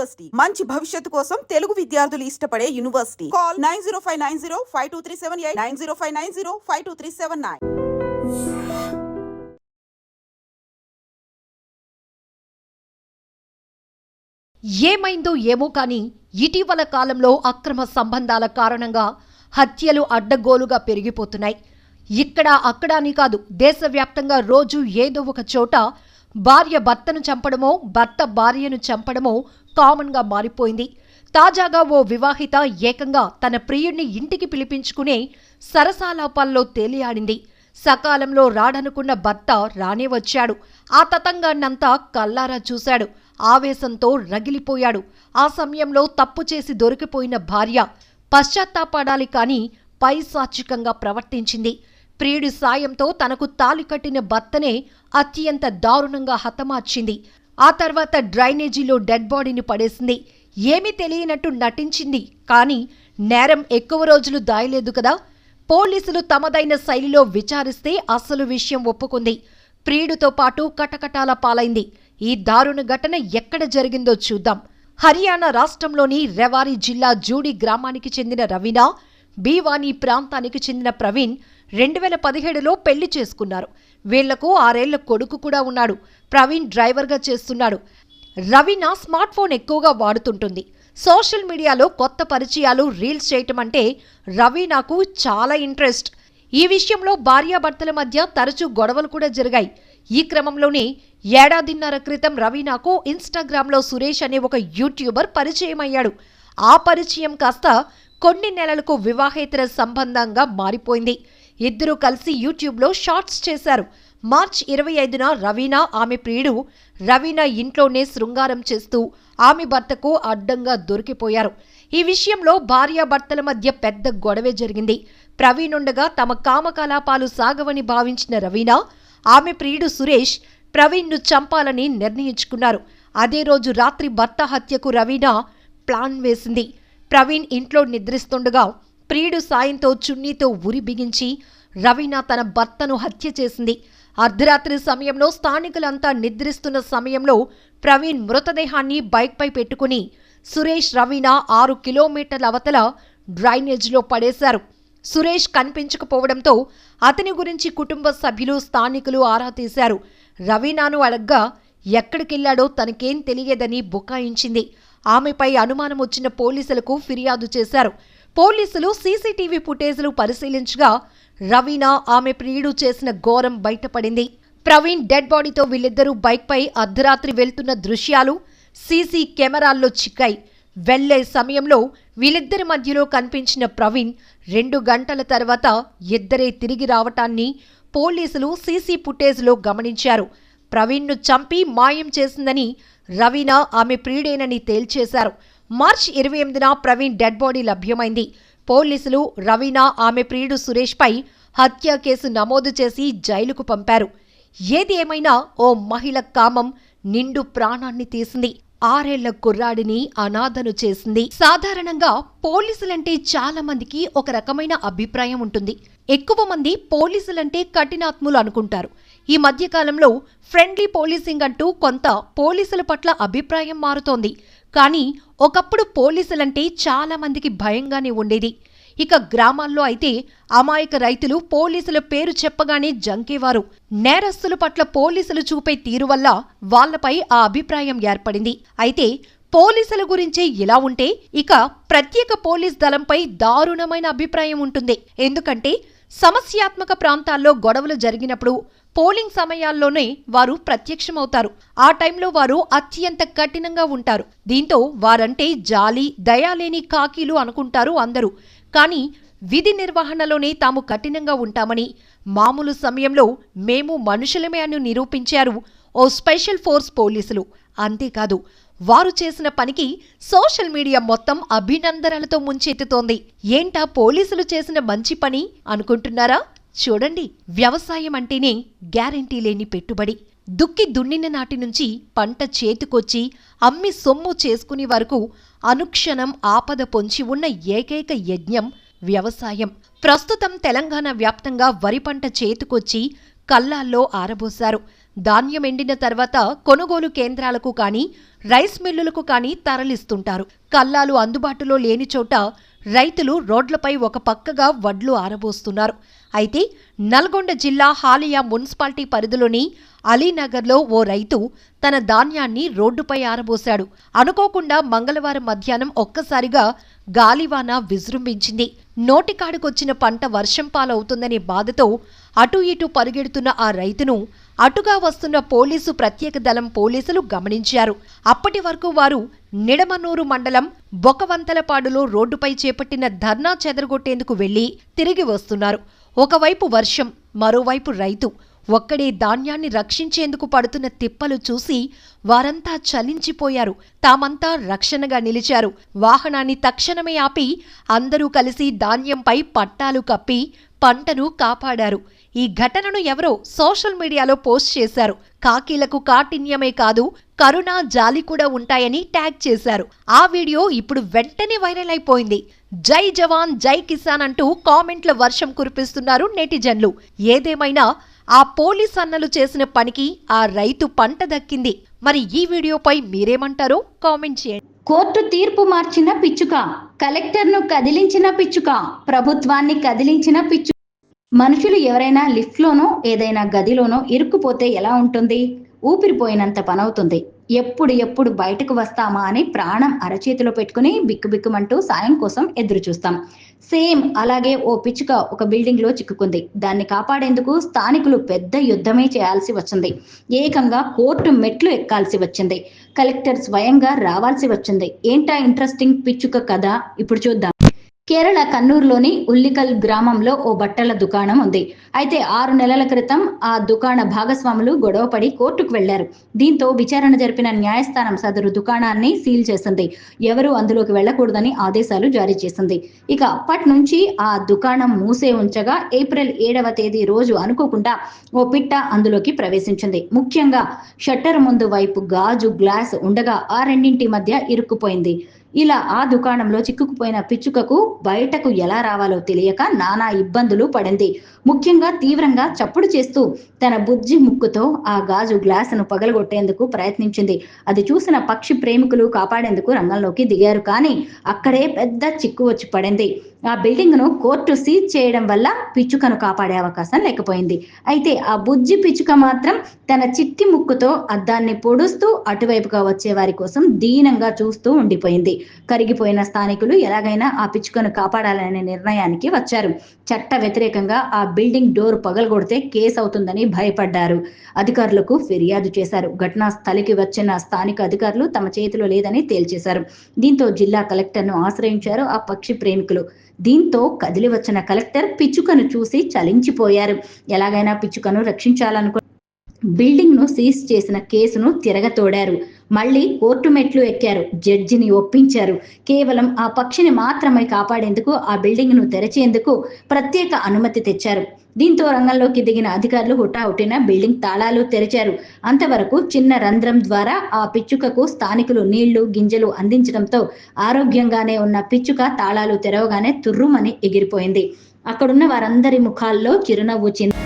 University. మంచి భవిష్యత్తు కోసం తెలుగు విద్యార్థులు ఇష్టపడే university. Call nine zero five nine zero five two three seven eight nine zero five nine zero five two three seven nine. ఏమైందో ఏమో కానీ ఇటీవల కాలంలో అక్రమ సంబంధాల కారణంగా హత్యలు అడ్డగోలుగా పెరిగిపోతున్నాయి. ఇక్కడ అక్కడాని కాదు దేశవ్యాప్తంగా రోజు ఏదో ఒక చోట భార్య భర్తను చంపడమో భర్త భార్యను చంపడమో కామన్గా మారిపోయింది. తాజాగా ఓ వివాహిత ఏకంగా తన ప్రియుణ్ణి ఇంటికి పిలిపించుకునే సరసాలాపాల్లో తేలియాడింది. సకాలంలో రాడనుకున్న భర్త రానే వచ్చాడు. ఆ తతంగాన్నంతా కల్లారా చూశాడు. ఆవేశంతో రగిలిపోయాడు. ఆ సమయంలో తప్పు చేసి దొరికిపోయిన భార్య పశ్చాత్తాపడాలి కాని పైశాచికంగా ప్రవర్తించింది. ప్రియుడి సాయంతో తనకు తాలి కట్టిన భర్తనే అత్యంత దారుణంగా హతమార్చింది. ఆ తర్వాత డ్రైనేజీలో డెడ్ బాడీని పడేసింది. ఏమీ తెలియనట్టు నటించింది. కానీ నేరం ఎక్కువ రోజులు దాయలేదు కదా. పోలీసులు తమదైన శైలిలో విచారిస్తే అసలు విషయం ఒప్పుకుంది. ప్రియుడితో పాటు కటకటాల పాలైంది. ఈ దారుణ ఘటన ఎక్కడ జరిగిందో చూద్దాం. హర్యానా రాష్ట్రంలోని రెవారీ జిల్లా జూడి గ్రామానికి చెందిన రవీనా బీవానీ ప్రాంతానికి చెందిన ప్రవీణ్ రెండు వేల పదిహేడులో పెళ్ళి చేసుకున్నారు. వీళ్ళకు ఆరేళ్ళ కొడుకు కూడా ఉన్నాడు. ప్రవీణ్ డ్రైవర్గా చేస్తున్నాడు. రవీనా స్మార్ట్ ఫోన్ ఎక్కువగా వాడుతుంటుంది. సోషల్ మీడియాలో కొత్త పరిచయాలు రీల్స్ చేయటం అంటే రవీనాకు చాలా ఇంట్రెస్ట్. ఈ విషయంలో భార్యాభర్తల మధ్య తరచూ గొడవలు కూడా జరిగాయి. ఈ క్రమంలోనే ఏడాదిన్నర క్రితం రవీనాకు ఇన్స్టాగ్రామ్లో సురేష్ అనే ఒక యూట్యూబర్ పరిచయం అయ్యాడు ఆ పరిచయం కాస్త కొన్ని నెలలకు వివాహేతర సంబంధంగా మారిపోయింది. ఇద్దరూ కలిసి యూట్యూబ్లో షార్ట్స్ చేశారు. మార్చ్ ఇరవై ఐదున రవీనా ఆమె ప్రియుడు రవీనా ఇంట్లోనే శృంగారం చేస్తూ ఆమె భర్తకు అడ్డంగా దొరికిపోయారు. ఈ విషయంలో భార్యాభర్తల మధ్య పెద్ద గొడవే జరిగింది. ప్రవీణ్ ఉండగా తమ కామకలాపాలు సాగవని భావించిన రవీనా ఆమె ప్రియుడు సురేష్ ప్రవీణ్ను చంపాలని నిర్ణయించుకున్నారు. అదే రోజు రాత్రి భర్త హత్యకు రవీనా ప్లాన్ వేసింది. ప్రవీణ్ ఇంట్లో నిద్రిస్తుండగా ప్రియుడు సాయంతో చున్నీతో ఉరి బిగించి రవీనా తన భర్తను హత్య చేసింది. అర్ధరాత్రి సమయంలో స్థానికులంతా నిద్రిస్తున్న సమయంలో ప్రవీణ్ మృతదేహాన్ని బైక్పై పెట్టుకుని సురేష్ రవీనా ఆరు కిలోమీటర్ల అవతల డ్రైనేజ్లో పడేశారు. సురేష్ కనిపించకపోవడంతో అతని గురించి కుటుంబ సభ్యులు స్థానికులు ఆరా తీశారు. రవీనాను అడగ్గా ఎక్కడికెళ్ళాడో తనకేం తెలియదని బుకాయించింది. ఆమెపై అనుమానం వచ్చిన పోలీసులకు ఫిర్యాదు చేశారు. పోలీసులు సీసీటీవీ ఫుటేజ్లు పరిశీలించగా రవీనా ఆమె ప్రియుడు చేసిన ఘోరం బయటపడింది. ప్రవీణ్ డెడ్ బాడీతో వీళ్ళిద్దరూ బైక్పై అర్ధరాత్రి వెళ్తున్న దృశ్యాలు సీసీ కెమెరాల్లో చిక్కాయి. వెళ్ళే సమయంలో వీళ్ళిద్దరి మధ్యలో కనిపించిన ప్రవీణ్ రెండు గంటల తర్వాత ఇద్దరే తిరిగి రావటాన్ని పోలీసులు సీసీ ఫుటేజ్లో గమనించారు. ప్రవీణ్ను చంపి మాయం చేసిందని రవీణ ఆమె ప్రియుడేనని తేల్చేశారు. మార్చి ఇరవై ఎనిమిదిన ప్రవీణ్ డెడ్ బాడీ లభ్యమైంది. పోలీసులు రవీనా ఆమె ప్రియుడు సురేష్పై హత్య కేసు నమోదు చేసి జైలుకు పంపారు. ఏది ఏమైనా ఓ మహిళ కామం నిండు ప్రాణాన్ని తీసింది. ఆరేళ్ళ కుర్రాడిని అనాథను చేసింది. సాధారణంగా పోలీసులంటే చాలా మందికి ఒక రకమైన అభిప్రాయం ఉంటుంది. ఎక్కువ మంది పోలీసులంటే కఠినాత్ములు అనుకుంటారు. ఈ మధ్యకాలంలో ఫ్రెండ్లీ పోలీసింగ్ అంటూ కొంత పోలీసుల పట్ల అభిప్రాయం మారుతోంది. కానీ ఒకప్పుడు పోలీసులంటే చాలా మందికి భయంగానే ఉండేది. ఇక గ్రామాల్లో అయితే అమాయక రైతులు పోలీసుల పేరు చెప్పగానే జంకేవారు. నేరస్తుల పట్ల పోలీసులు చూపే తీరు వల్ల వాళ్ళపై ఆ అభిప్రాయం ఏర్పడింది. అయితే పోలీసుల గురించే ఇలా ఉంటే ఇక ప్రత్యేక పోలీస్ దళంపై దారుణమైన అభిప్రాయం ఉంటుంది. ఎందుకంటే సమస్యాత్మక ప్రాంతాల్లో గొడవలు జరిగినప్పుడు పోలింగ్ సమయాల్లోనే వారు ప్రత్యక్షమవుతారు. ఆ టైంలో వారు అత్యంత కఠినంగా ఉంటారు. దీంతో వారంటే జాలి దయాలేని కాకీలు అనుకుంటారు అందరూ. కానీ విధి నిర్వహణలోనే తాము కఠినంగా ఉంటామని మామూలు సమయంలో మేము మనుషులమే అని నిరూపించారు ఓ స్పెషల్ ఫోర్స్ పోలీసులు. అంతేకాదు వారు చేసిన పనికి సోషల్ మీడియా మొత్తం అభినందనలతో ముంచెత్తుతోంది. ఏంటా పోలీసులు చేసిన మంచి పని అనుకుంటున్నారా? చూడండి వ్యవసాయం అంటేనే గ్యారంటీ లేని పెట్టుబడి. దుక్కి దున్నిన నాటి నుంచి పంట చేతికొచ్చి అమ్మి సొమ్ము చేసుకునే వరకు అనుక్షణం ఆపద పొంచి ఉన్న ఏకైక యజ్ఞం వ్యవసాయం. ప్రస్తుతం తెలంగాణ వ్యాప్తంగా వరి పంట చేతికొచ్చి కల్లాల్లో ఆరబోశారు. ధాన్యం ఎండిన తర్వాత కొనుగోలు కేంద్రాలకు కానీ రైస్ మిల్లులకు కానీ తరలిస్తుంటారు. కల్లాలు అందుబాటులో లేని చోట రైతులు రోడ్లపై ఒక పక్కగా వడ్లు ఆరబోస్తున్నారు. అయితే నల్గొండ జిల్లా హాలియా మున్సిపాలిటీ పరిధిలోని అలీనగర్లో ఓ రైతు తన ధాన్యాన్ని రోడ్డుపై ఆరబోశాడు. అనుకోకుండా మంగళవారం మధ్యాహ్నం ఒక్కసారిగా గాలివాన విజృంభించింది. నోటికాడుకొచ్చిన పంట వర్షం పాలవుతుందనే బాధతో అటూ ఇటూ పరిగెడుతున్న ఆ రైతును అటుగా వస్తున్న పోలీసు ప్రత్యేక దళం పోలీసులు గమనించారు. అప్పటి వరకు వారు నిడమనూరు మండలం బొకవంతలపాడులో రోడ్డుపై చేపట్టిన ధర్నా చెదరగొట్టేందుకు వెళ్ళి తిరిగి వస్తున్నారు. ఒకవైపు వర్షం మరోవైపు రైతు. ఒక్కడే ధాన్యాన్ని రక్షించేందుకు పడుతున్న తిప్పలు చూసి వారంతా చలించిపోయారు. తామంతా రక్షణగా నిలిచారు. వాహనాన్ని తక్షణమే ఆపి అందరూ కలిసి ధాన్యంపై పట్టాలు కప్పి పంటను కాపాడారు. ఈ ఘటనను ఎవరో సోషల్ మీడియాలో పోస్ట్ చేశారు. కాకీలకు కాఠిన్యమే కాదు కరుణ జాలి కూడా ఉంటాయని ట్యాగ్ చేశారు. ఆ వీడియో ఇప్పుడు వెంటనే వైరల్ అయిపోయింది. జై జవాన్ జై కిసాన్ అంటూ కామెంట్ల వర్షం కురిపిస్తున్నారు నెటిజన్లు. ఏదేమైనా ఆ పోలీస్ అన్నలు చేసిన పనికి ఆ రైతు పంట దక్కింది. మరి ఈ వీడియోపై మీరేమంటారో కామెంట్ చేయండి. కోర్టు తీర్పు మార్చిన పిచ్చుక కలెక్టర్ను కదిలించిన పిచ్చుక ప్రభుత్వాన్ని కదిలించిన పిచ్చు మనుషులు ఎవరైనా లిఫ్ట్లోనో ఏదైనా గదిలోనో ఇరుక్కుపోతే ఎలా ఉంటుంది? ఊపిరిపోయినంత పనవుతుంది. ఎప్పుడు ఎప్పుడు బయటకు వస్తామా అని ప్రాణం అరచేతిలో పెట్టుకుని బిక్కుబిక్కుమంటూ సాయం కోసం ఎదురు చూస్తాం సేమ్ అలాగే ఓ పిచ్చుక ఒక బిల్డింగ్లో చిక్కుకుంది. దాన్ని కాపాడేందుకు స్థానికులు పెద్ద యుద్ధమే చేయాల్సి వచ్చింది. ఏకంగా కోర్టు మెట్లు ఎక్కాల్సి వచ్చింది. కలెక్టర్ స్వయంగా రావాల్సి వచ్చింది. ఏంటా ఇంట్రెస్టింగ్ పిచ్చుక కథ? ఇప్పుడు చూద్దాం. కేరళ కన్నూరులోని ఉల్లికల్ గ్రామంలో ఓ బట్టల దుకాణం ఉంది. అయితే ఆరు నెలల క్రితం ఆ దుకాణ భాగస్వాములు గొడవపడి కోర్టుకు వెళ్ళారు. దీంతో విచారణ జరిపిన న్యాయస్థానం సదరు దుకాణాన్ని సీల్ చేసింది. ఎవరూ అందులోకి వెళ్ళకూడదని ఆదేశాలు జారీ చేసింది. ఇక అప్పటి నుంచి ఆ దుకాణం మూసే ఉంచగా ఏప్రిల్ ఏడవ తేదీ రోజు అనుకోకుండా ఓ పిట్ట అందులోకి ప్రవేశించింది. ముఖ్యంగా షట్టర్ ముందు వైపు గాజు గ్లాస్ ఉండగా ఆ రెండింటి మధ్య ఇరుక్కుపోయింది. ఇలా ఆ దుకాణంలో చిక్కుకుపోయిన పిచ్చుకకు బయటకు ఎలా రావాలో తెలియక నానా ఇబ్బందులు పడింది. ముఖ్యంగా తీవ్రంగా చప్పుడు చేస్తూ తన బుజ్జి ముక్కుతో ఆ గాజు గ్లాసును పగలగొట్టేందుకు ప్రయత్నించింది. అది చూసిన పక్షి ప్రేమికులు కాపాడేందుకు రంగంలోకి దిగారు కానీ అక్కడే పెద్ద చిక్కు వచ్చి పడింది. ఆ బిల్డింగ్ను కోర్టు సీజ్ చేయడం వల్ల పిచ్చుకను కాపాడే అవకాశం లేకపోయింది. అయితే ఆ బుజ్జి పిచ్చుక మాత్రం తన చిట్టి ముక్కుతో అద్దాన్ని పొడుస్తూ అటువైపుగా వచ్చే వారి కోసం దీనంగా చూస్తూ ఉండిపోయింది. కరిగిపోయిన స్థానికులు ఎలాగైనా ఆ పిచ్చుకను కాపాడాలనే నిర్ణయానికి వచ్చారు. చట్ట వ్యతిరేకంగా ఆ బిల్డింగ్ డోర్ పగలగొడితే కేసు అవుతుందని భయపడ్డారు. అధికారులకు ఫిర్యాదు చేశారు. ఘటనా స్థలికి వచ్చిన స్థానిక అధికారులు తమ చేతిలో లేదని తేల్చేశారు. దీంతో జిల్లా కలెక్టర్ను ఆశ్రయించారు ఆ పక్షి ప్రేమికులు. దీంతో కదిలి వచ్చిన కలెక్టర్ పిచ్చుకను చూసి చలించిపోయారు. ఎలాగైనా పిచ్చుకను రక్షించాలనుకు బిల్డింగ్ను సీజ్ చేసిన కేసును తిరగతోడారు మళ్ళీ కోర్టు మెట్లు ఎక్కారు. జడ్జిని ఒప్పించారు. కేవలం ఆ పక్షిని మాత్రమే కాపాడేందుకు ఆ బిల్డింగ్ను తెరచేందుకు ప్రత్యేక అనుమతి తెచ్చారు. దీంతో రంగంలోకి దిగిన అధికారులు హుటాహుటిన బిల్డింగ్ తాళాలు తెరిచారు. అంతవరకు చిన్న రంధ్రం ద్వారా ఆ పిచ్చుకకు స్థానికులు నీళ్ళు గింజలు అందించడంతో ఆరోగ్యంగానే ఉన్న పిచ్చుక తాళాలు తెరవగానే తుర్రుమని ఎగిరిపోయింది. అక్కడున్న వారందరి ముఖాల్లో చిరునవ్వు చింది